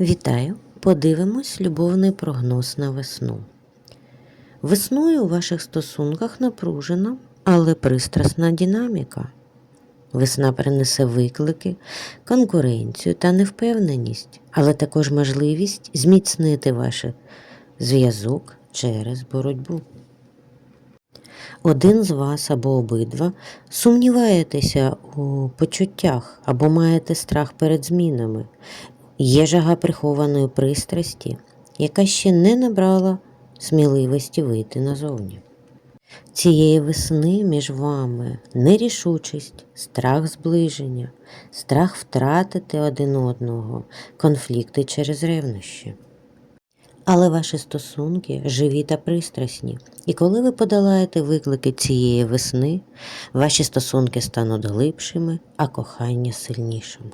Вітаю! Подивимось любовний прогноз на весну. Весною у ваших стосунках напружена, але пристрасна динаміка. Весна принесе виклики, конкуренцію та невпевненість, але також можливість зміцнити ваш зв'язок через боротьбу. Один з вас або обидва сумніваєтеся у почуттях або маєте страх перед змінами. Є жага прихованої пристрасті, яка ще не набрала сміливості вийти назовні. Цієї весни між вами нерішучість, страх зближення, страх втратити один одного, конфлікти через ревнощі. Але ваші стосунки живі та пристрасні, і коли ви подолаєте виклики цієї весни, ваші стосунки стануть глибшими, а кохання сильнішим.